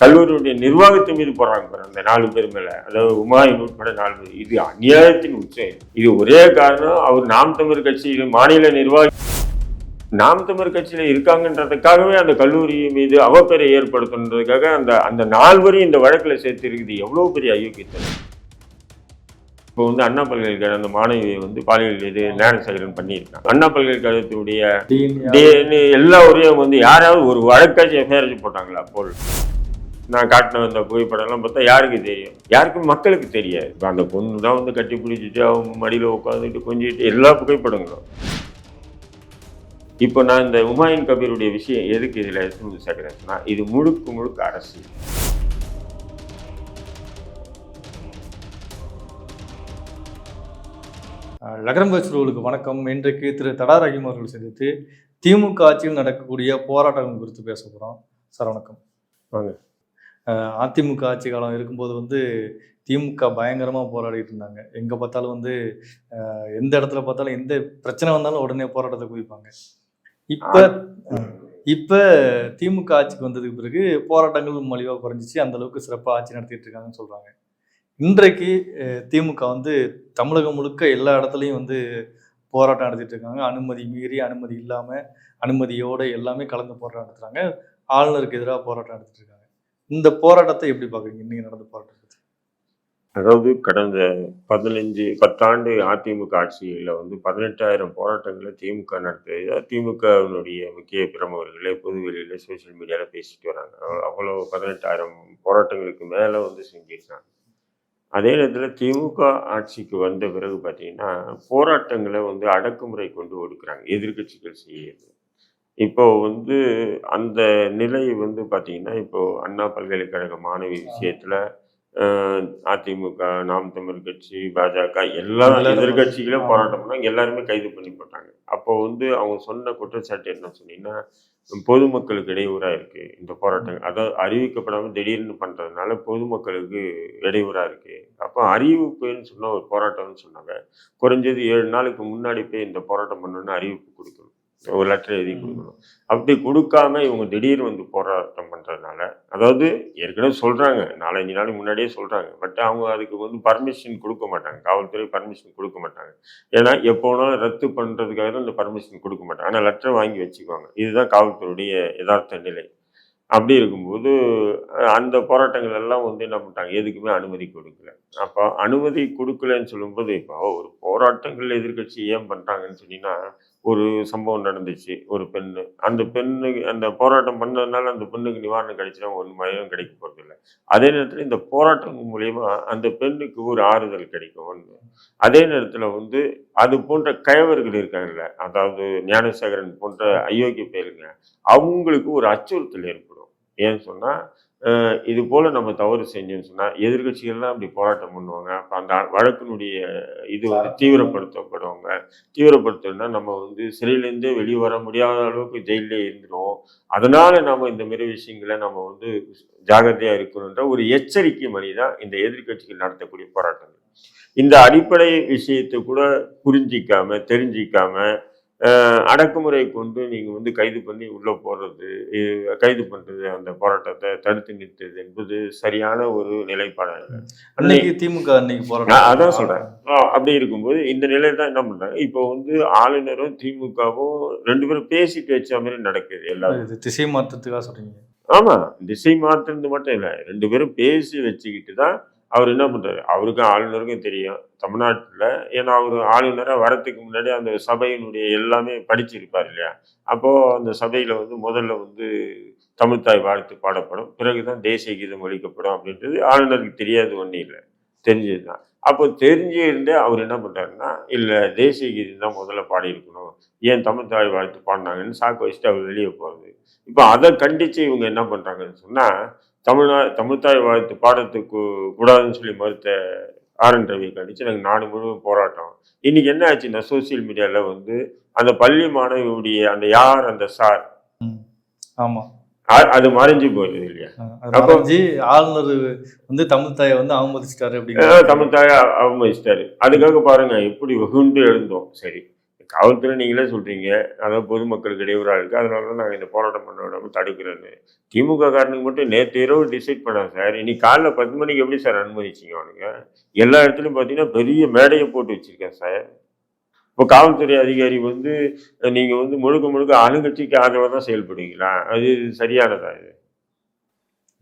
கல்லூரியுடைய நிர்வாகத்தின் மீது போடுறாங்க பாரு அந்த நாலு பேர் மேல. அதாவது உமாயின் உட்பட நாலு பேர். இது அநியாயத்தின் உச்சம். இது ஒரே காரணம் அவர் நாம் தமிழர் கட்சியில் மாநில நிர்வாகி நாம் தமிழர் கட்சியில இருக்காங்கன்றதுக்காகவே அந்த கல்லூரி மீது அவப்பெறை ஏற்படுத்தணுன்றதுக்காக அந்த அந்த நால்வரையும் இந்த வழக்குல சேர்த்து இருக்குது எவ்வளவு பெரிய அயோக்கியத்தனம். இப்போ வந்து அண்ணா பல்கலைக்கழக அந்த மாணவியை வந்து பாலியல் இது ஞானசேகரன் பண்ணியிருக்காங்க. அண்ணா பல்கலைக்கழகத்தினுடைய எல்லா உரையும் வந்து யாராவது ஒரு வழக்காச்சும் எஃப்ஐஆர் போட்டாங்களா? போல். நான் காட்டின அந்த புகைப்படம்லாம் பார்த்தா யாருக்கு தெரியும்? யாருக்கும் மக்களுக்கு தெரியாது. இப்போ அந்த பொண்ணு தான் வந்து கட்டி பிடிச்சிட்டு அவங்க மடியில் உட்காந்துட்டு கொஞ்சிட்டு எல்லா புகைப்படங்களும். இப்போ நான் இந்த உமாயின் கபீருடைய விஷயம் எதுக்கு இதில் எடுத்து சேர்க்குறேன்னா இது முழுக்க முழுக்க அரசியல். லகரம் பஸ்ரூலுக்கு வணக்கம். இன்றைக்கு திரு தடா ரஹீம் அவர்கள் சந்தித்து திமுக ஆட்சியில் நடக்கக்கூடிய போராட்டம் குறித்து பேச போகிறோம் சார் வணக்கம். வாங்க. அதிமுக ஆட்சி காலம் இருக்கும்போது வந்து திமுக பயங்கரமாக போராடிட்டு இருந்தாங்க. எங்கே பார்த்தாலும் வந்து எந்த இடத்துல பார்த்தாலும் எந்த பிரச்சனை வந்தாலும் உடனே போராட்டத்தை குவிப்பாங்க. இப்போ இப்போ திமுக ஆட்சிக்கு வந்ததுக்கு பிறகு போராட்டங்கள் மலிவாக குறைஞ்சிச்சு. அந்த அளவுக்கு சிறப்பாக ஆட்சி நடத்திட்டு இருக்காங்கன்னு சொல்கிறாங்க இன்றைக்கு திமுக வந்து தமிழகம் முழுக்க எல்லா இடத்துலையும் வந்து போராட்டம் நடத்திட்டு இருக்காங்க. அனுமதி மீறி அனுமதி இல்லாமல் அனுமதியோட எல்லாமே கலந்து போராட்டம் நடத்துறாங்க. ஆளுநருக்கு எதிராக போராட்டம் நடத்திட்டு இருக்காங்க. இந்த போராட்டத்தை எப்படி பார்க்குறீங்க? இன்னைக்கு நடந்த போராட்டத்தை அதாவது கடந்த பதினஞ்சு பத்தாண்டு அதிமுக ஆட்சியில் வந்து பதினெட்டாயிரம் போராட்டங்களை திமுக நடத்தியது. திமுகவினுடைய முக்கிய பிரமுகர்களே பொதுவெளியில சோஷியல் மீடியாவில் பேசிட்டு வராங்க. அவ்வளோ- அவ்வளோ பதினெட்டாயிரம் போராட்டங்களுக்கு மேலே வந்து செஞ்சிருக்காங்க அதே நேரத்தில் திமுக ஆட்சிக்கு வந்த பிறகு பார்த்தீங்கன்னா போராட்டங்களை வந்து அடக்குமுறை கொண்டு ஒடுக்குறாங்க. எதிர்க்கட்சிகள் செய்யறது. இப்போ வந்து அந்த நிலை வந்து பார்த்தீங்கன்னா இப்போ அண்ணா பல்கலைக்கழக மாணவி விஷயத்துல அஹ், அதிமுக நாம் தமிழ் கட்சி பாஜக எல்லா எதிர்கட்சிகளும். போராட்டம் பண்ணாங்க எல்லாருமே கைது பண்ணி போட்டாங்க. அப்போ வந்து அவங்க சொன்ன குற்றச்சாட்டு என்ன சொன்னீங்கன்னா பொதுமக்களுக்கு இடையூறா இருக்கு இந்த போராட்டம் அதாவது அறிவிக்கப்படாம திடீர்னு பண்றதுனால பொதுமக்களுக்கு இடையூறா இருக்கு. அப்போ அறிவிப்புன்னு சொன்ன ஒரு போராட்டம்னு சொன்னாங்க. குறைஞ்சது ஏழு நாளுக்கு முன்னாடி போய் இந்த போராட்டம் பண்ணணும்னு அறிவிப்பு கொடுக்கணும். ஒரு லெட்டர் எழுதி கொடுக்கணும். அப்படி கொடுக்காம இவங்க திடீர்னு வந்து போராட்டம் பண்றதுனால அதாவது ஏற்கனவே சொல்றாங்க நாலஞ்சு நாளைக்கு முன்னாடியே சொல்றாங்க பட் அவங்க அதுக்கு வந்து பர்மிஷன் கொடுக்க மாட்டாங்க. காவல்துறை பர்மிஷன் கொடுக்க மாட்டாங்க. ஏன்னா எப்போ வேணாலும் ரத்து பண்றதுக்காக தான் இந்த பர்மிஷன் கொடுக்க மாட்டாங்க. ஆனால் லெட்டர் வாங்கி வச்சுக்குவாங்க. இதுதான் காவல்துறையுடைய யதார்த்த நிலை. அப்படி இருக்கும்போது அந்த போராட்டங்கள் எல்லாம் வந்து என்ன பண்ணிட்டாங்க? எதுக்குமே அனுமதி கொடுக்கல. அப்போ அனுமதி கொடுக்கலன்னு சொல்லும்போது இப்போ ஒரு போராட்டங்கள் எதிர்க்கட்சி ஏன் பண்றாங்கன்னு சொன்னீங்கன்னா ஒரு சம்பவம் நடந்துச்சு. ஒரு பெண்ணு. அந்த பெண்ணுக்கு அந்த போராட்டம் பண்ணதுனால அந்த பெண்ணுக்கு நிவாரணம் கிடைச்சினா ஒன்று மயம் கிடைக்க போகிறது இல்லை. அதே நேரத்தில் இந்த போராட்டம் மூலயமா அந்த பெண்ணுக்கு ஒரு ஆறுதல் கிடைக்கும் ஒன்று அதே நேரத்தில் வந்து அது போன்ற கயவர்கள் இருக்காங்கல்ல. அதாவது ஞானசேகரன் போன்ற அயோக்கிய பேருங்க. அவங்களுக்கு ஒரு அச்சுறுத்தல் ஏற்படும். ஏன்னு சொன்னால் இது போல நம்ம தவறு செஞ்சோம்னு சொன்னால் எதிர்கட்சிகள்லாம் அப்படி போராட்டம் பண்ணுவாங்க. அப்போ அந்த வழக்கினுடைய இது வந்து தீவிரப்படுத்தப்படுவாங்க. தீவிரப்படுத்தணும்னா நம்ம வந்து சிறையிலேருந்தே வெளியே வர முடியாத அளவுக்கு ஜெயிலே இருந்துடும் அதனால நம்ம இந்த மாதிரி விஷயங்களை நம்ம வந்து ஜாகிரதையா இருக்கணுன்ற ஒரு எச்சரிக்கை மணி தான் இந்த எதிர்க்கட்சிகள் நடத்தக்கூடிய போராட்டங்கள். இந்த அடிப்படை விஷயத்தை கூட புரிஞ்சிக்காம தெரிஞ்சிக்காம அடக்குமுறை கொண்டு நீங்க வந்து கைது பண்ணி உள்ள போடுறது கைது பண்றது அந்த போராட்டத்தை தடுத்து நிறுத்துறது என்பது சரியான ஒரு நிலைப்பாடு அல்ல. அன்னைக்கு திமுக அன்னைக்கு போராட்டம் அதான் சொல்றேன். ஆ, அப்படி இருக்கும்போது இந்த நிலையில தான் என்ன பண்றாங்க? இப்போ வந்து ஆளுநரும் திமுகவும் ரெண்டு பேரும் பேசிட்டு வச்ச மாதிரி நடக்குது இது திசை மாற்றத்துக்காக சொல்றீங்க. ஆமா திசை மாற்றுறது மட்டும் இல்லை ரெண்டு பேரும் பேசி வச்சுக்கிட்டு தான் அவர் என்ன பண்ணுறாரு அவருக்கும் ஆளுநருக்கும் தெரியும் தமிழ்நாட்டில். ஏன்னா அவர் ஆளுநரை வரதுக்கு முன்னாடி அந்த சபையினுடைய எல்லாமே படிச்சிருப்பார் இல்லையா? அப்போது அந்த சபையில் வந்து முதல்ல வந்து தமிழ்த்தாய் வாழ்த்து பாடப்படும். பிறகுதான் தேசிய கீதம் ஒழிக்கப்படும் அப்படின்றது ஆளுநருக்கு தெரியாது ஒன்றும் இல்லை. தெரிஞ்சதுதான். அப்போ தெரிஞ்சே இருந்தே அவர் என்ன பண்ணுறாருன்னா இல்லை தேசிய கீதம் தான் முதல்ல பாடியிருக்கணும். ஏன் தமிழ்த்தாய் வாழ்த்து பாடினாங்கன்னு சாக்கு வச்சுட்டு அவர் வெளியே போறது? இப்போ அதை கண்டித்து இவங்க என்ன பண்ணுறாங்கன்னு சொன்னால் தமிழ்நா தமிழ்த்தாய் வாழ்த்து பாடத்துக்கு கூடாதுன்னு சொல்லி மறுத்த ஆர் என் ரவி கண்டிச்சு நாங்கள் நாடு முழுவதும் போராட்டம். இன்னைக்கு என்ன ஆச்சுன்னா சோசியல் மீடியால வந்து அந்த பள்ளி மாணவியுடைய அந்த யார் அந்த சார்? அது மறைஞ்சு போயிடுது இல்லையா? அப்போ- ஆளுநர் வந்து தமிழ் தாயை வந்து அவமதிச்சிட்டாரு அப்படிங்கிற தமிழ்த்தாய அவமதிச்சிட்டாரு. அதுக்காக பாருங்க எப்படி வெகுண்டு எழுந்தோம். சரி. காவல்துறை நீங்களே சொல்கிறீங்க அதாவது பொதுமக்களுக்கு இடையூறாக இருக்குது அதனால தான் நாங்கள் இந்த போராட்டம் பண்ண விடாமல் தடுக்கிறேன்னு. திமுக காரனுக்கு மட்டும் நேற்று இரவு டிசைட் பண்ணாங்க சார். இன்னைக்கு காலைல பத்து மணிக்கு எப்படி சார் அனுமதிச்சிங்க அவனுங்க? எல்லா இடத்துலையும் பார்த்தீங்கன்னா பெரிய மேடையை போட்டு வச்சிருக்கேன் சார். இப்போ காவல்துறை அதிகாரி வந்து நீங்கள் வந்து முழுக்க முழுக்க அணுகட்சிக்கு ஆதரவாக தான் செயல்படுவீங்களா? அது சரியானதா இது?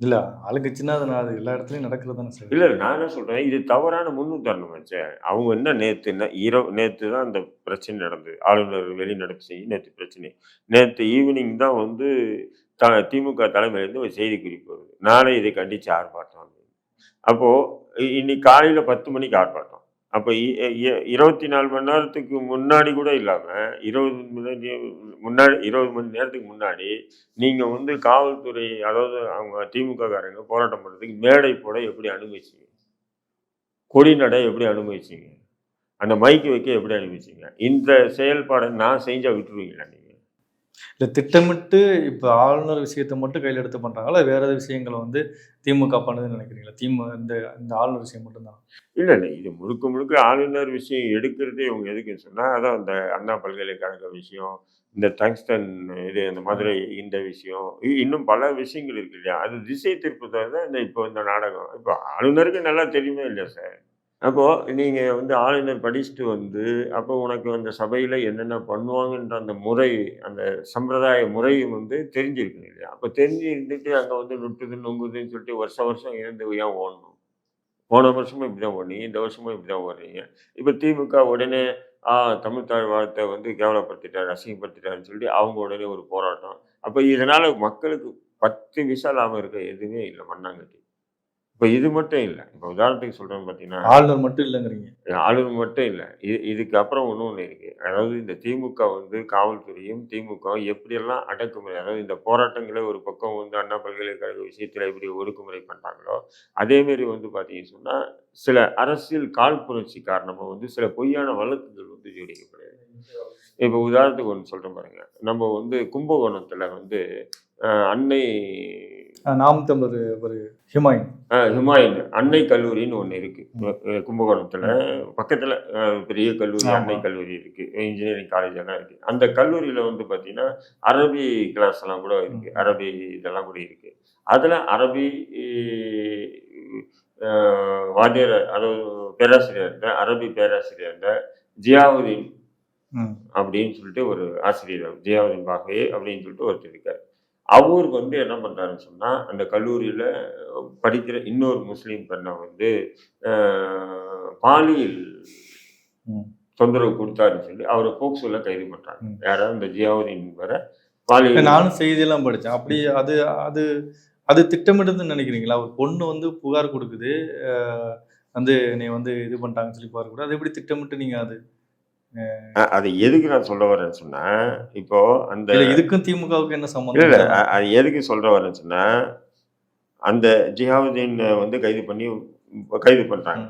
இல்ல ஆளுங்கட்சின்னா அது நான் அது எல்லா இடத்துலயும் நடக்கிறது தானே சார்? இல்ல நான் என்ன சொல்றேன் இது தவறான முன்னுதாரணம் வச்சே அவங்க என்ன நேத்து என்ன இரவு நேத்து தான் அந்த பிரச்சனை நடந்தது. ஆளுநர் வெளிநடப்பு செய்ய நேத்து பிரச்சனை. நேத்து ஈவினிங் தான் வந்து த திமுக தலைமையிலேருந்து ஒரு செய்தி குறிப்பு வருது. நாளை இதை கண்டிச்சு ஆர்ப்பாட்டம் அப்படின்னு. அப்போ இன்னைக்கு காலையில பத்து மணிக்கு ஆர்ப்பாட்டம். அப்போ இ- இ- இருபத்தி நாலு மணி நேரத்துக்கு முன்னாடி கூட இல்லாமல் இருபது மணி முன்னாடி இருபது மணி நேரத்துக்கு முன்னாடி நீங்கள் வந்து காவல்துறை அதாவது அவங்க திமுககாரங்க போராட்டம் பண்ணுறதுக்கு மேடை போட எப்படி அனுமதிச்சிங்க? கொடி நடை எப்படி அனுமதிச்சிங்க? அந்த மைக்கு வைக்க எப்படி அனுமதிச்சிங்க? இந்த செயல்பாடை நான் செஞ்சால் விட்டுருவீங்களா நீங்கள் இல்லை திட்டமிட்டு இப்போ ஆளுநர் விஷயத்தை மட்டும் கையில் எடுத்து பண்ணுறாங்களா வேற ஏதாவது விஷயங்களை வந்து திமுக பண்ணுதுன்னு நினைக்கிறீங்களா? திமுக இந்த இந்த ஆளுநர் விஷயம் மட்டும்தான். இல்லை இல்லை. இது முழுக்க முழுக்க ஆளுநர் விஷயம் எடுக்கிறதே இவங்க எதுக்குன்னு சொன்னால் அதான் இந்த அண்ணா பல்கலைக்கழக விஷயம் இந்த டங்ஸ்டன் இது இந்த மதுரை இந்த விஷயம் இன்னும் பல விஷயங்கள் இருக்கு இல்லையா? அது திசை திருப்பதாக தான் இந்த இப்போ இந்த நாடகம். இப்போ ஆளுநருக்கு நல்லா தெரியுமே இல்லையா சார்? அப்போது நீங்கள் வந்து ஆளுநர் படிச்சுட்டு வந்து அப்போ உனக்கு அந்த சபையில் என்னென்ன பண்ணுவாங்கன்ற அந்த முறை அந்த சம்பிரதாய முறையும் வந்து தெரிஞ்சிருக்கணும் இல்லையா? அப்போ தெரிஞ்சு இருந்துட்டு அங்கே வந்து நுட்டுது நொங்குதுன்னு சொல்லிட்டு வருஷம் வருஷம் இருந்து ஏன் ஓடணும்? போன வருஷமும் இப்படி தான் ஓடுனீங்க இந்த வருஷமும் இப்படி தான் ஓடுறீங்க. இப்போ திமுக உடனே ஆ தமிழ்தாழ் வார்த்தை வந்து கேவலப்படுத்திட்டார் அசிங்கப்படுத்திட்டாருன்னு சொல்லிட்டு அவங்க உடனே ஒரு போராட்டம். அப்போ இதனால் மக்களுக்கு பத்து விசா லாபம் இருக்க எதுவுமே இல்லை மண்ணாங்கட்டி. இப்போ இது மட்டும் இல்லை. இப்போ உதாரணத்துக்கு சொல்றேன் பார்த்தீங்கன்னா ஆளுநர் மட்டும் இல்லைங்கிறீங்க. ஆளுநர் மட்டும் இல்லை. இது இதுக்கு அப்புறம் இன்னொன்று இருக்கு. அதாவது இந்த திமுக வந்து காவல்துறையும் திமுக எப்படியெல்லாம் அடக்குமுறை அதாவது இந்த போராட்டங்களை ஒரு பக்கம் வந்து அண்ணா பல்கலைக்கழக விஷயத்தில் எப்படி ஒடுக்குமுறை பண்ணுறாங்களோ அதேமாரி வந்து பார்த்தீங்கன்னு சொன்னால் சில அரசியல் காழ்ப்புணர்ச்சி காரணமாக வந்து சில பொய்யான வழக்குகள் வந்து ஜோடிக்கப்படுது. இப்போ உதாரணத்துக்கு ஒன்று சொல்கிறேன் பாருங்க. நம்ம வந்து கும்பகோணத்தில் வந்து அன்னை நாம் தமிழர் ஒரு ஹிமாயின். ஹுமாயூன் அன்னை கல்லூரின்னு ஒன்று இருக்கு. அஹ், கும்பகோணத்துல. பக்கத்துல பெரிய கல்லூரி. அன்னை கல்லூரி இருக்கு. இன்ஜினியரிங் காலேஜ் எல்லாம் இருக்கு. அந்த கல்லூரியில வந்து பாத்தீங்கன்னா அரபி கிளாஸ் எல்லாம் கூட இருக்கு. ம். அரபி இதெல்லாம் கூட இருக்கு. அதுல அரபி வாத்தியார் அதாவது பேராசிரியர் இருந்த அரபி பேராசிரியர் இருந்த ஜியாவுதீன். அப்படின்னு சொல்லிட்டு ஒரு ஆசிரியர் ஜியாவுதீன் பாகே அப்படின்னு சொல்லிட்டு ஒருத்தர் இருக்கார். அவருக்கு வந்து என்ன பண்றாருன்னு சொன்னா அந்த கல்லூரியில படிக்கிற இன்னொரு முஸ்லீம் பெண்ணை வந்து பாலியல். தொந்தரவு கொடுத்தாருன்னு சொல்லி அவரை போக்சோல கைது பண்றாங்க. ம். யாராவது இந்த ஜியாவுதீன் வர பாலியல் நானும் செய்தியெல்லாம் படிச்சேன். அப்படி அது அது அது திட்டமிடுதுன்னு நினைக்கிறீங்களா? ஒரு பொண்ணு வந்து புகார் கொடுக்குது வந்து நீ வந்து இது பண்ணிட்டாங்கன்னு சொல்லி புகார் கூட அது எப்படி திட்டமிட்டு நீங்க அது அது எதுக்கு நான் சொல்ல வரேன்னு சொன்னா இப்போ அந்த இதுக்கும் திமுகவுக்கு என்ன சம்பந்தம் இல்ல அது எதுக்கு சொல்ற வரேன்னு சொன்னா அந்த ஜியாவுதீன் வந்து கைது பண்ணி கைது பண்றாங்க.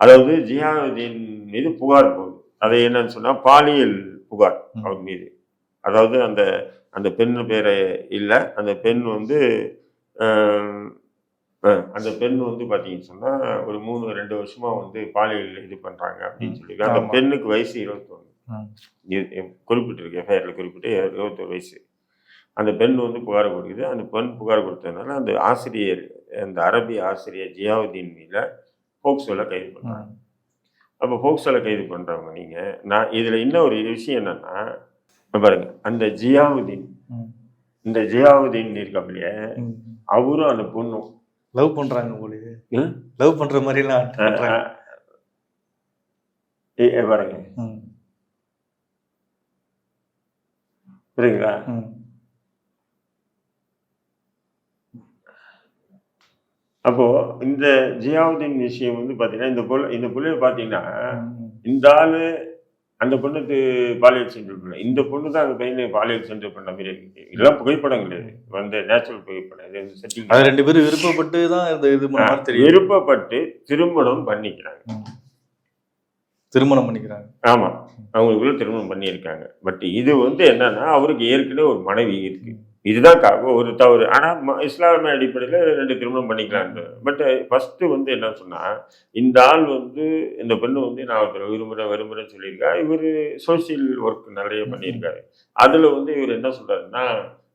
அதாவது ஜியாவுதீன் மீது புகார் போகுது அது என்னன்னு சொன்னா பாலியல் புகார். அவர் மீது அதாவது அந்த அந்த பெண் பேரை இல்லை அந்த பெண் வந்து அந்த பெண் வந்து பார்த்தீங்கன்னு சொன்னா ஒரு மூணு ரெண்டு வருஷமா வந்து பாலியல் இது பண்றாங்க அப்படின்னு. சொல்லி அந்த. பெண்ணுக்கு வயசு இருபத்தொன்று ம். குறிப்பிட்டிருக்கு எஃப்ஐஆர்ல குறிப்பிட்டு இருபத்தொரு வயசு அந்த பெண் வந்து புகார் கொடுக்குது அந்த பெண் புகார் கொடுத்ததுனால அந்த ஆசிரியர் அந்த அரபி ஆசிரியர் ஜியாவுதீன் மீத போக்சோல கைது பண்ணாங்க ம். அப்போ போக்சோல கைது பண்றவங்க நீங்க நான் இதுல இன்னும் ஒரு விஷயம் என்னன்னா பாருங்க அந்த ஜியாவுதீன். இந்த ஜியாவுதீன் இருக்காப்லையே ம். அவரும் அந்த பொண்ணும் லவ் பண்றாங்க ம்? லவ் பண்ற மாதிரி எல்லாம் பாருங்க. புரியுங்களா. அப்போ இந்த ஜியாவுதீன் விஷயம் வந்து பாத்தீங்கன்னா இந்த பொருள் இந்த புள்ளைய பாத்தீங்கன்னா. இந்த ஆளு அந்த பொண்ணுக்கு பாலியல் சென்டர் பண்ண இந்த பொண்ணு தான் அந்த பையனை பாலியல் சென்டர் பண்ண மாதிரி. இருக்கு இதெல்லாம் புகைப்படம் கிடையாது. வந்து நேச்சுரல் புகைப்படம். இது. அது ரெண்டு பேரும் விருப்பப்பட்டு தான் இந்த இது விருப்பப்பட்டு திருமணம் பண்ணிக்கிறாங்க. திருமணம் பண்ணிக்கிறாங்க. ஆமா. அவங்களுக்குள்ள திருமணம் பண்ணியிருக்காங்க. பட் இது வந்து என்னன்னா அவருக்கு ஏற்கனவே ஒரு மனைவி இருக்கு. இதுதான் ஒரு தவறு. ஆனால் இஸ்லாமிய அடிப்படையில் ரெண்டு திருமணம் பண்ணிக்கலாம். பட் ஃபஸ்ட்டு வந்து என்ன சொன்னா இந்த ஆள் வந்து இந்த பெண்ணு வந்து நான் ஒருத்தர் விரும்புகிறேன் விரும்புகிறேன்னு சொல்லியிருக்கா. இவர் சோஷியல் ஒர்க் நிறைய பண்ணியிருக்காரு. அதில் வந்து இவர் என்ன சொல்றாருன்னா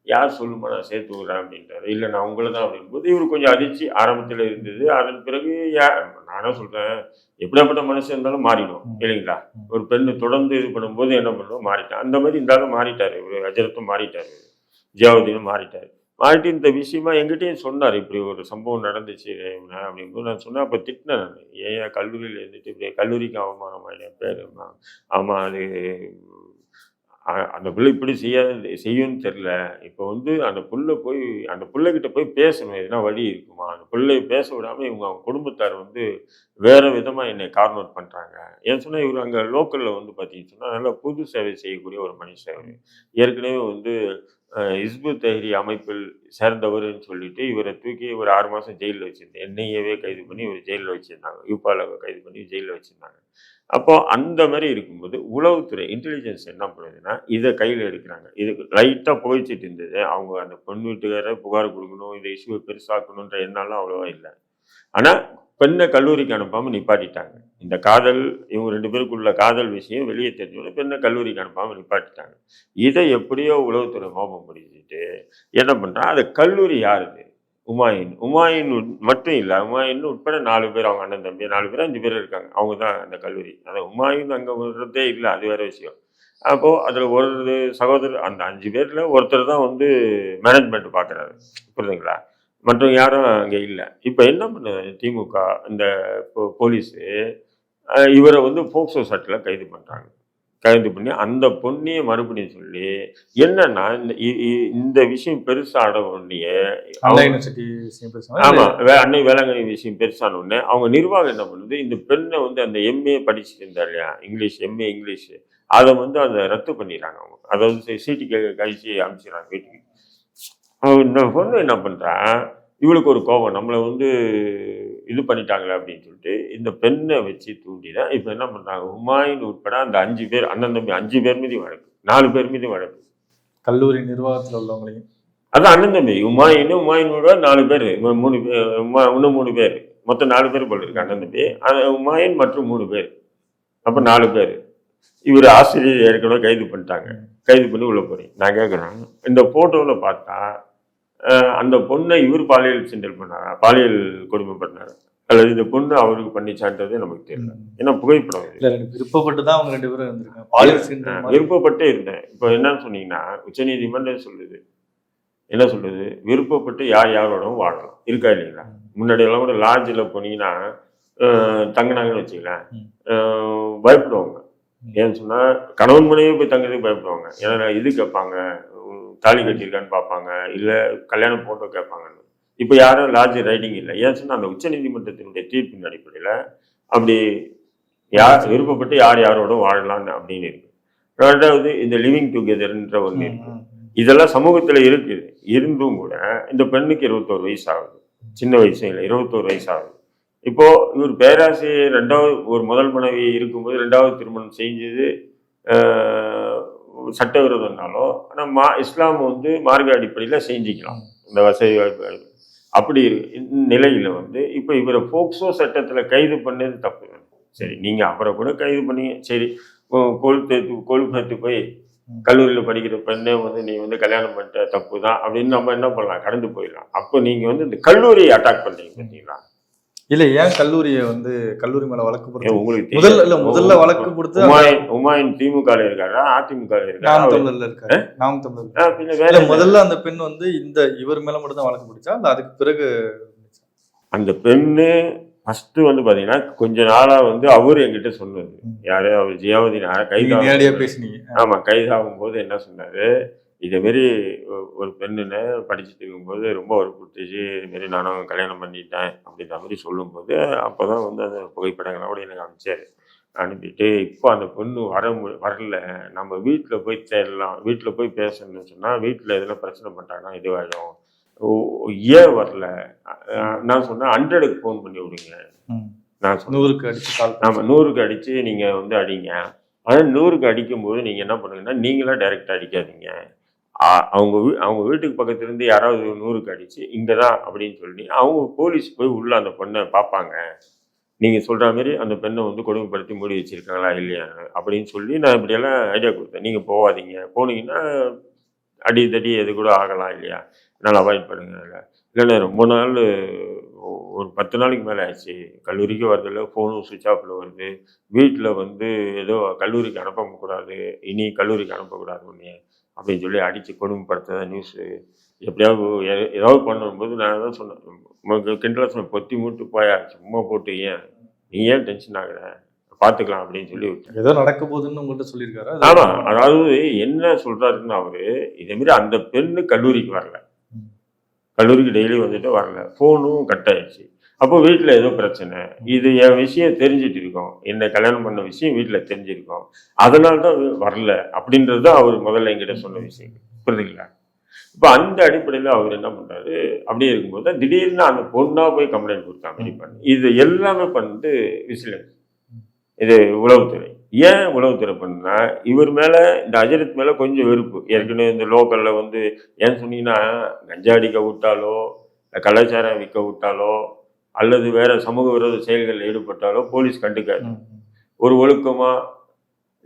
யார் சொல்லுமா நான் சேர்த்து விடுறேன் அப்படின்றாரு. இல்லை நான் உங்களை தான் அப்படின்போது இவர் கொஞ்சம் அதிர்ச்சி ஆரம்பத்தில் இருந்தது. அதன் பிறகு யா நானே சொல்கிறேன் எப்படியாப்பட்ட மனுஷன் இருந்தாலும் மாறிடும் இல்லைங்களா? ஒரு பெண்ணு தொடர்ந்து இது பண்ணும்போது என்ன பண்ணுவோம் மாறிட்டான். அந்த மாதிரி இந்த ஆளும் மாறிட்டாரு. ஒரு அஜரத்தும் மாறிட்டாரு. ஜியாவுதீனும் மாறிட்டார். மாறிட்டு இந்த விஷயமா எங்கிட்டயும் சொன்னார் இப்படி ஒரு சம்பவம் நடந்துச்சு அப்படின்னு நான் சொன்னேன் அப்போ திட்டினேன் நான். ஏன் கல்லூரியில் இருந்துட்டு இப்படி கல்லூரிக்கு அவமானம் ஆயிடும் பேர் ஆமாம் அது அந்த பிள்ளை இப்படி செய்யாது செய்யும்னு தெரில இப்போ வந்து அந்த புள்ள போய் அந்த பிள்ளைகிட்ட போய் பேசணும் எதுனா வழி இருக்குமா? அந்த பிள்ளை பேச விடாமல் இவங்க அவங்க குடும்பத்தார் வந்து வேறு விதமாக என்னை கார்னர் பண்ணுறாங்க ஏன் சொன்னால் இவர் அங்கே லோக்கலில் வந்து பார்த்தீங்கன்னு சொன்னால் நல்லா புது சேவை செய்யக்கூடிய ஒரு மனுஷன். ஏற்கனவே வந்து இஸ்பு தஹ்ரி அமைப்பில் சேர்ந்தவர்னு சொல்லிட்டு இவரை தூக்கி ஒரு ஆறு மாதம் ஜெயிலில் வச்சுருந்தேன் என்னையவே கைது பண்ணி இவர் ஜெயிலில் வச்சுருந்தாங்க. யூபாவில் கைது பண்ணி ஜெயிலில் வச்சுருந்தாங்க. அப்போ அந்த மாதிரி இருக்கும்போது உளவுத்துறை இன்டெலிஜென்ஸ் என்ன பண்ணுதுன்னா இதை கையில் எடுக்கிறாங்க. இது லைட்டாக போயிச்சிட்டு இருந்தது. அவங்க அந்த பொண்ணு வீட்டுக்காரரை புகார் கொடுக்கணும் இந்த இஷ்யூவை பெருசாக்கணுன்ற எண்ணம்லாம் அவ்வளோவா இல்லை. ஆனால் பெண்ணை கல்லூரிக்கு அனுப்பாமல் நிப்பாட்டிட்டாங்க. இந்த காதல் இவங்க ரெண்டு பேருக்குள்ள காதல் விஷயம் வெளியே தெரிஞ்சோட பெண்ணை கல்லூரிக்கு அனுப்பாமல் நிப்பாட்டிட்டாங்க. இதை எப்படியோ உளவுத்துறை மோபம் பிடிச்சிட்டு என்ன பண்ணுறான் அது கல்லூரி யாருது? உமாயின் உமாயின் உட்- மட்டும் இல்லை உமாயின் உட்பட நாலு பேர் அவங்க அண்ணன் தம்பி நாலு பேர் அஞ்சு பேர் இருக்காங்க. அவங்க தான் அந்த கல்லூரி. அந்த உமாயின் அங்கே விடுறதே இல்லை அது வேற விஷயம். அப்போது அதில் ஒரு சகோதரர் அந்த அஞ்சு பேரில் ஒருத்தர் தான் வந்து மேனேஜ்மெண்ட் பார்க்குறாரு. புரியுதுங்களா? மற்றும் யாரும் அங்கே இல்லை. இப்போ என்ன பண்ணுது திமுக இந்த போ- போலீஸு? இவரை வந்து போக்சோ சட்டில் கைது பண்ணுறாங்க கைது பண்ணி அந்த பொண்ணையே மறுபடியும் சொல்லி என்னன்னா இந்த விஷயம் பெருசான உடனே அண்ணா அவங்க- யூனிவர்சிட்டி விஷயம் பேசுவாங்க ஆமா வே- அன்னை வேளாங்கண்ணி விஷயம் பெருசான உடனே அவங்க நிர்வாகம் என்ன பண்ணுது இந்த பெண்ணை வந்து அந்த எம்ஏ படிச்சுட்டு இருந்தா இல்லையா? English MA English. அதை வந்து அதை ரத்து பண்ணிடுறாங்க அவங்க. அதாவது சீட்டு கழிச்சு அனுப்பிச்சிடுறாங்க வீட்டுக்கு. இந்த பொண்ணு என்ன பண்றா? இவளுக்கு ஒரு கோபம். நம்மளை வந்து இது பண்ணிட்டாங்களே அப்படின்னு சொல்லிட்டு இந்த பெண்ணை வச்சு தூண்டி தான் இப்போ என்ன பண்றாங்க? ஹுமாயூன் உட்பட அந்த அஞ்சு பேர் அண்ணன் தம்பி அஞ்சு பேர் மீது வழக்கு. நாலு பேர் மீது வழக்கு. கல்லூரி நிர்வாகத்தில் உள்ளவங்களையும். அதான் அண்ணன் தம்பி. உமாயின் உமாயினோட நாலு பேர். மூணு பேர் உமா- இன்னும் மூணு பேர். மொத்தம் நாலு பேர் போல இருக்கு அண்ணன் தம்பி. அது உமாயின் மற்றும் மூணு பேர். அப்போ நாலு பேர். இவர் ஆசிரியர் ஏற்கனவே கைது பண்ணிட்டாங்க. கைது பண்ணி உள்ள போறீங்க. நான் கேட்குறேன் இந்த போட்டோவில் பார்த்தா அந்த பொண்ணை இவர் பாலியல் சிண்டல் பண்ணாரா? பாலியல் கொடுமை பண்ணாரா? அல்லது இந்த பொண்ணு அவருக்கு பண்ணிச்சான்றது நமக்கு தெரியல. ஏன்னா புகைப்படம் விருப்பப்பட்டு தான் அவங்க ரெண்டு பேரும் இருந்திருக்காங்க. பாலியல் விருப்பப்பட்டே இருந்தேன். இப்போ என்னன்னு சொன்னீங்கன்னா உச்சநீதிமன்றம் சொல்லுது? என்ன சொல்லுது? விருப்பப்பட்டு யார் யாரோடவும் வாழலாம். இருக்கா இல்லைங்களா? முன்னாடி எல்லாம் கூட லாட்ஜில் போனீங்கன்னா தங்குனாங்கன்னு வச்சுக்கலாம் பயப்படுவாங்க. ஏன்னு சொன்னால் கணவன் மனைவி போய் தங்குறதுக்கு பயப்படுவாங்க. ஏன்னா இது கேட்பாங்க? தாலி கட்டியிருக்கான்னு பார்ப்பாங்க இல்லை கல்யாண போட்டோ கேட்பாங்கன்னு. இப்போ யாரும் லாட்ஜ் ரைடிங் இல்லை. ஏன்னு சொன்னால் அந்த உச்சநீதிமன்றத்தினுடைய தீர்ப்பின் அடிப்படையில் அப்படி யார் விருப்பப்பட்டு யார் யாரோட வாழலாம்னு அப்படின்னு இருக்கு. ரெண்டாவது இந்த லிவிங் டுகெதர்ன்ற ஒன்று இருக்கு. இதெல்லாம் சமூகத்தில் இருக்குது. இருந்தும் கூட இந்த பெண்ணுக்கு இருபத்தோரு வயசு ஆகுது சின்ன வயசு இல்லை இருபத்தோரு வயசு ஆகுது இப்போ இவர் பேராசிரியர் ரெண்டாவது ஒரு முதல் மனைவி இருக்கும்போது ரெண்டாவது திருமணம் செஞ்சது சட்டவிரோதம்னாலும் ஆனால் மா இஸ்லாம் வந்து மார்க்க அடிப்படையில் செஞ்சுக்கலாம். இந்த வசதி வாய்ப்பு அப்படி நிலையில் வந்து இப்போ இவரை போக்சோ சட்டத்தில் கைது பண்ணது தப்பு. சரி நீங்கள் அவரை கூட கைது பண்ணீங்க. சரி கொழுத்து கொழுப்பத்து போய் கல்லூரியில் படிக்கிற பெண்ணே வந்து நீ வந்து கல்யாணம் பண்ணிட்ட தப்பு தான் அப்படின்னு நம்ம என்ன பண்ணலாம்? கடந்து போயிடலாம். அப்போ நீங்கள் வந்து இந்த கல்லூரியை அட்டாக் பண்ணுறீங்க பார்த்தீங்களா? இல்ல ஏன் கல்லூரியை வந்து கல்லூரி மேல வழக்கு போடுறது? உங்களுக்கு முதல்ல இல்ல? முதல்ல வழக்கு கொடுத்து உமாயின் உமாயின் திமுக இருக்காரா? அதிமுக நாம் இருக்காரா. தமிழர்ல நாம் தமிழர்? முதல்ல அந்த பெண் வந்து இந்த இவர் மேல மட்டும் தான் வழக்கு பிடிச்சா? இல்ல அதுக்கு பிறகு அந்த பெண்ணு ஃபர்ஸ்ட் வந்து பாத்தீங்கன்னா கொஞ்ச நாளா வந்து அவரு என்கிட்ட சொன்னது. யாரு? அவர் ஜியாவதி. கைது நேரடியா பேசுனீங்க. ஆமா கைதாகும் போது என்ன சொன்னாரு? இதே மாரி ஒ- ஒரு பெண்ணுன்னு படிச்சுட்டு இருக்கும்போது ரொம்ப வற்புறுத்துச்சு இது மாரி நானும் கல்யாணம் பண்ணிட்டேன் அப்படின்ற மாதிரி சொல்லும்போது அப்போதான் வந்து அந்த புகைப்படங்களோட எனக்கு அனுப்பிச்சாரு. அனுப்பிட்டு இப்போ அந்த பொண்ணு வர மு- வரல. நம்ம வீட்டில் போய் தேடலாம் வீட்டில் போய் பேசணும்னு சொன்னால் வீட்டில் எதுனா பிரச்சனை பண்ணிட்டாங்கன்னா இதுவாகிடும் ஏன் வரல? நான் சொன்னேன் ஹண்ட்ரடுக்கு ஃபோன் பண்ணி விடுங்க. நான் நூறுக்கு அடிச்சு கால் ஆமாம் நூறுக்கு அடித்து நீங்கள் வந்து அடிங்க. ஆனால் நூறுக்கு அடிக்கும்போது நீங்கள் என்ன பண்ணுங்கன்னா நீங்களா டைரெக்டாக அடிக்காதீங்க. அவங்க வீ அவங்க வீட்டுக்கு பக்கத்துலேருந்து யாராவது நூறுக்கு அடிச்சு இங்கே தான் அப்படின்னு சொல்லி அவங்க போலீஸ் போய் உள்ளே அந்த பொண்ணை பார்ப்பாங்க. நீங்கள் சொல்கிற மாதிரி அந்த பெண்ணை வந்து கொடுமைப்படுத்தி மூடி வச்சுருக்காங்களா இல்லையா? அப்படின்னு சொல்லி நான் இப்படியெல்லாம் ஐடியா கொடுத்தேன். நீங்கள் போகாதீங்க போனீங்கன்னா அடி தடி எது கூட ஆகலாம் இல்லையா? அதனால அவாய்ட் பண்ணுங்க. இல்லைண்ணா ரொம்ப நாள் ஒரு பத்து நாளைக்கு மேலே ஆச்சு. கல்லூரிக்கு வரதில்ல ஃபோனும் சுவிட்ச் ஆஃபில் வருது. வீட்டில் வந்து ஏதோ கல்லூரிக்கு அனுப்பக்கூடாது. இனி கல்லூரிக்கு அனுப்பக்கூடாது உன்னைய. அப்படின்னு சொல்லி அடித்து கொடுமைப்படுத்த நியூஸு எப்படியாவது ஏதாவது பண்ணும்போது நான் தான் சொன்னேன் கிண்டலாக சொன்னேன் பொத்தி மூட்டு போயா சும்மா போட்டு ஏன்? நீ ஏன் டென்ஷன் ஆகுற? பார்த்துக்கலாம் அப்படின்னு சொல்லி விட்டேன். ஏதோ நடக்க போகுதுன்னு உங்கள்கிட்ட சொல்லியிருக்காரு? அது- ஆமா அதாவது என்ன சொல்றாருன்னா அவரு இதே மாதிரி அந்த பெண்ணு கல்லூரிக்கு வரல. கல்லூரிக்கு டெய்லி வந்துட்டு வரல. ஃபோனும் கட் ஆயிடுச்சு. அப்போ வீட்டில் ஏதோ பிரச்சனை. இது என் விஷயம் தெரிஞ்சிட்டு இருக்கோம். என்ன கல்யாணம் பண்ண விஷயம் வீட்டில் தெரிஞ்சிருக்கோம். அதனால தான் வரல. அப்படின்றது தான் அவர் முதல்ல என்கிட்ட சொன்ன விஷயம். புரியுதுங்களா? இப்போ அந்த அடிப்படையில் அவர் என்ன பண்றாரு? அப்படியே இருக்கும்போது தான் திடீர்னு அந்த பொண்ணா போய் கம்ப்ளைண்ட் கொடுத்தாங்க மாதிரி பண்ணி. இது எல்லாமே பண்ணிட்டு விசிலன்ஸ் இது உளவுத்துறை. ஏன் உளவுத்துறை பண்ணா இவர் மேல இந்த அஜரத் மேல கொஞ்சம் வெறுப்பு. ஏற்கனவே இந்த லோக்கல்ல வந்து ஏன் சொன்னீங்கன்னா கஞ்சா அடிக்க விட்டாலோ கலாச்சாரம் விற்க விட்டாலோ அல்லது வேற சமூக விரோத செயல்களில் ஈடுபட்டாலோ போலீஸ் கண்டுக்காது. ஒரு ஒழுக்கமா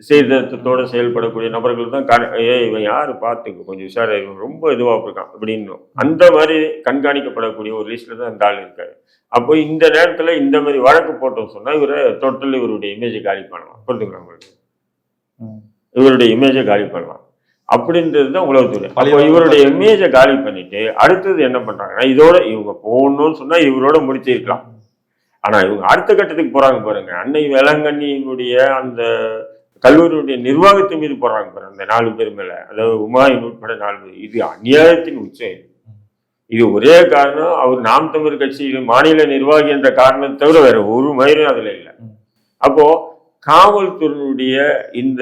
சீர்திருத்தத்தோட செயல்படக்கூடிய நபர்கள் தான் ஏய் இவன் யாரு? பார்த்துக்க கொஞ்சம் உஷாரா இவன் ரொம்ப இதுவா இருக்கான் அப்படின்னு அந்த மாதிரி கண்காணிக்கப்படக்கூடிய ஒரு லிஸ்ட்ல தான் இந்த ஆள் இருக்காரு. அப்போ இந்த நேரத்துல இந்த மாதிரி வழக்கு போட்டோம் சொன்னா இவரை டோட்டல் இவருடைய இமேஜை காலி பண்ணலாம். புரிஞ்சுக்கலாம் உங்களுக்கு. இவருடைய இமேஜை காலி பண்ணலாம். அப்படின்றது தான் உளவுத்துறை அப்போ இவருடைய இமேஜை காலி பண்ணிட்டு அடுத்தது என்ன பண்றாங்கன்னா இதோட இவங்க போகணும்னு சொன்னா இவரோட முடிச்சிருக்கலாம். ஆனா இவங்க அடுத்த கட்டத்துக்கு போறாங்க பாருங்க. அன்னை வேளாங்கண்ணியினுடைய அந்த கல்லூரியுடைய நிர்வாகத்தின் மீது போறாங்க பாருங்க அந்த நாலு பேர் மேல. அதாவது உமாயின் உட்பட நாலு பேர். இது அநியாயத்தின் உச்சம் இது. இது ஒரே காரணம் அவர் நாம் தமிழ் கட்சியில் மாநில நிர்வாகி என்ற காரணத்தை தவிர வேற ஒரு மயிரும் அதுல இல்லை. அப்போ காவல்துறையினுடைய இந்த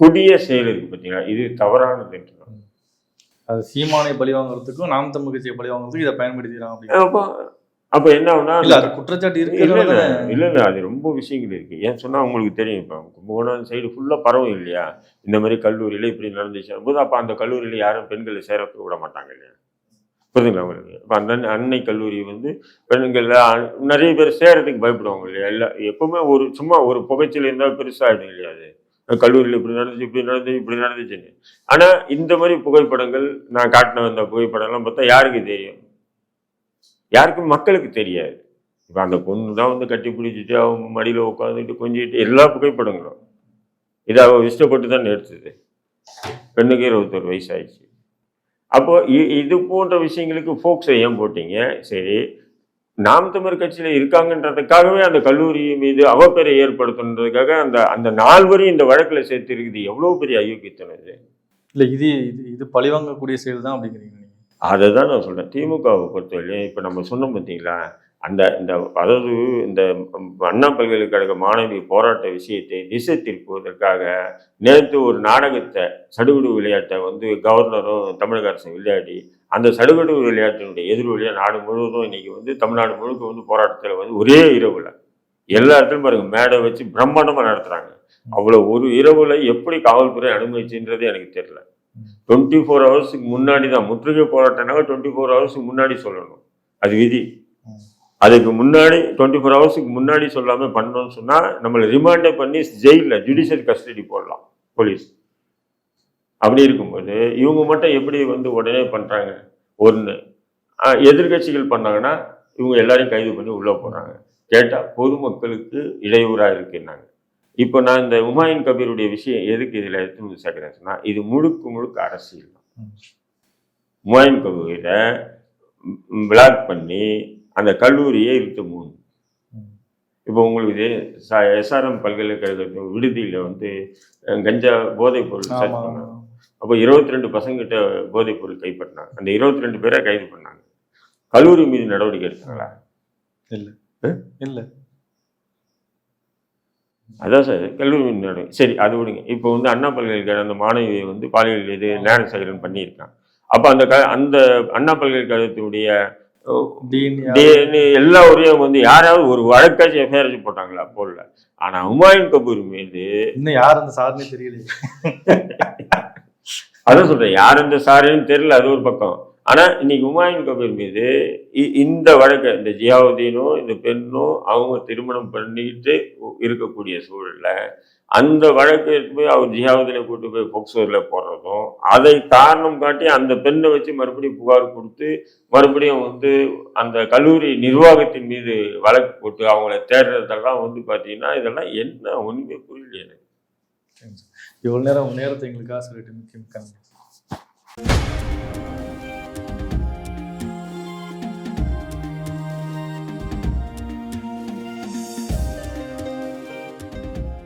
கொடிய செயல் இருக்கு பார்த்தீங்களா? இது தவறானது என்று. அது சீமானை பழி வாங்குறதுக்கும் நாம் தமிழ் கட்சியை பழி வாங்குறதுக்கும் இதை பயன்படுத்திக்கிறாங்க அப்படின்னு. அப்போ என்ன ஆகுனா இல்ல அது குற்றச்சாட்டு இல்ல இல்ல இல்ல இல்ல அது ரொம்ப விஷயங்கள் இருக்கு. ஏன் சொன்னா உங்களுக்கு தெரியும் இப்போ கும்பகோணம் சைடு ஃபுல்லா பரவும் இல்லையா? இந்த மாதிரி கல்லூரியில இப்படி நடந்துச்சு போது அப்ப அந்த கல்லூரியில யாரும் பெண்களை சேரத்துக்கு விட மாட்டாங்க இல்லையா? புரியுதுங்களா உங்களுக்கு? இப்போ அந்த அன்னை- கல்லூரி வந்து பெண்கள் நிறைய பேர் சேரத்துக்கு பயப்படுவாங்க இல்லையா? எல்லா எப்பவுமே ஒரு சும்மா ஒரு புகைச்சல் இருந்தால் பெருசாகிடும் இல்லையா அது? கல்லூரியில் இப்படி நடந்துச்சு இப்படி நடந்துச்சு இப்படி நடந்துச்சுன்னு. ஆனால் இந்த மாதிரி புகைப்படங்கள் நான் காட்டின அந்த புகைப்படம்லாம் பார்த்தா யாருக்கு தெரியும்? யாருக்கும் மக்களுக்கு தெரியாது. இப்போ அந்த பொண்ணு தான் வந்து கட்டி பிடிச்சிட்டு அவங்க மடியில் உட்காந்துட்டு கொஞ்சிட்டு எல்லா புகைப்படங்களும். இதை அவள் இஷ்டப்பட்டு தான் எடுத்தது. பெண்ணுக்கு இருபத்தொரு வயசு ஆயிடுச்சு. அப்போ இது போன்ற விஷயங்களுக்கு ஃபோக்ஸை ஏன் போட்டீங்க? சரி நாம் தமிழ் கட்சியில் இருக்காங்கன்றதுக்காகவே அந்த கல்லூரி மீது அவப்பெறை ஏற்படுத்தணுன்றதுக்காக அந்த அந்த நால்வரையும் இந்த வழக்கில் சேர்த்து இருக்குது எவ்வளோ பெரிய அயோக்கியத்தனம் இது? இல்ல இது இது இது பழி வாங்கக்கூடிய செயல் தான் அப்படிங்கிறீங்க அதை தான் நான் சொல்கிறேன் திமுகவை பொறுத்தவரையிலும் இப்போ நம்ம சொன்னோம் பார்த்தீங்களா? அந்த இந்த அதாவது இந்த அண்ணா பல்கலைக்கழக மாணவி போராட்ட விஷயத்தை திசை திருப்புவதற்காக நேற்று ஒரு நாடகத்தை சடுகுடு விளையாட்டை வந்து கவர்னரும் தமிழக அரசும் விளையாடி அந்த சடுகுடு விளையாட்டினுடைய எதிர்வழியாக நாடு முழுவதும் இன்னைக்கு வந்து தமிழ்நாடு முழுக்க வந்து போராட்டத்தில் வந்து ஒரே இரவில் எல்லா இடத்துலையும் பாருங்கள் மேடை வச்சு பிரம்மாண்டமாக நடத்துகிறாங்க அவ்வளோ ஒரு இரவில் எப்படி காவல்துறை அனுமதிச்சுன்றது எனக்கு தெரியல. டுவெண்ட்டி ஃபோர் ஹவர்ஸுக்கு முன்னாடி தான் முற்றுகை போராட்டம்னாக்க டுவெண்ட்டி ஃபோர் ஹவர்ஸுக்கு முன்னாடி சொல்லணும். அது விதி. அதுக்கு முன்னாடி டுவெண்ட்டி ஃபோர் ஹவர்ஸுக்கு முன்னாடி சொல்லாம பண்ணோம்னு சொன்னா நம்மளை ரிமாண்டே பண்ணி ஜெயிலில் ஜுடிஷியல் கஸ்டடி போடலாம் போலீஸ் அப்படி இருக்கும்போது இவங்க மட்டும் எப்படி வந்து உடனே பண்றாங்க? ஒன்று எதிர்கட்சிகள் பண்ணாங்கன்னா இவங்க எல்லாரையும் கைது பண்ணி உள்ள போறாங்க. கேட்டா பொதுமக்களுக்கு இடையூறா இருக்குன்னாங்க. இப்போ நான் இந்த உமாயின் கபீருடைய விஷயம் எதுக்கு இதுல எடுத்து வந்து சேர்க்கிறேன் இது முழுக்க முழுக்க அரசியல் தான். உமாயின் கபீரை பிளாக் பண்ணி அந்த கல்லூரியை இழுத்து மூணு. இப்போ உங்களுக்கு எஸ்ஆர்எம் பல்கலைக்கழக விடுதியில் வந்து கஞ்சா போதைப் பொருள் சர்ச் பண்ணாங்க. அப்போ இருபத்தி ரெண்டு பசங்கிட்ட போதைப் பொருள் கைப்பற்றினாங்க. அந்த இருபத்தி ரெண்டு பேரை கைது பண்ணாங்க. கல்லூரி மீது நடவடிக்கை எடுத்தாங்களா? இல்ல? இல்ல. அதான் சார் கல்லூரி மீது நடவடிக்கை. சரி அது விடுங்க. இப்போ வந்து அண்ணா பல்கலைக்கழக அந்த மாணவியை வந்து பாலியல் இது ஞானசேகரன் பண்ணியிருக்கான். அப்போ அந்த க அந்த அண்ணா பல்கலைக்கழகத்தினுடைய எல்லா உரையும் வந்து யாராவது ஒரு வழக்காச்சு எஃப்ஐஆர் போட்டாங்களா? போடல. ஆனா ஹுமாயூன் கபூர் மீது இன்னும் யார் அந்த சாதனை தெரியலையே. அதான் சொல்றேன். யார் இந்த சாருன்னு தெரியல. அது ஒரு பக்கம். ஆனால் இன்னைக்கு உமாயின் கபீர் மீது இ- இந்த வழக்கு இந்த ஜியாவுதீனும் இந்த பெண்ணும் அவங்க திருமணம் பண்ணிட்டு இருக்கக்கூடிய சூழலில் அந்த வழக்கு போய் அவர் ஜியாவுதீனை கூட்டு போய் போக்சோரில் போடுறதும் அதை காரணம் காட்டி அந்த பெண்ணை வச்சு மறுபடியும் புகார் கொடுத்து மறுபடியும் வந்து அந்த கல்லூரி நிர்வாகத்தின் மீது வழக்கு போட்டு அவங்கள தேடுறதெல்லாம் வந்து பார்த்தீங்கன்னா இதெல்லாம் என்ன ஒன்றுமே புரியல எனக்கு. இவ்வளோ நேரம் நேரத்தை எங்களுக்காக சொல்லிட்டு முக்கியம். கண்டிப்பாக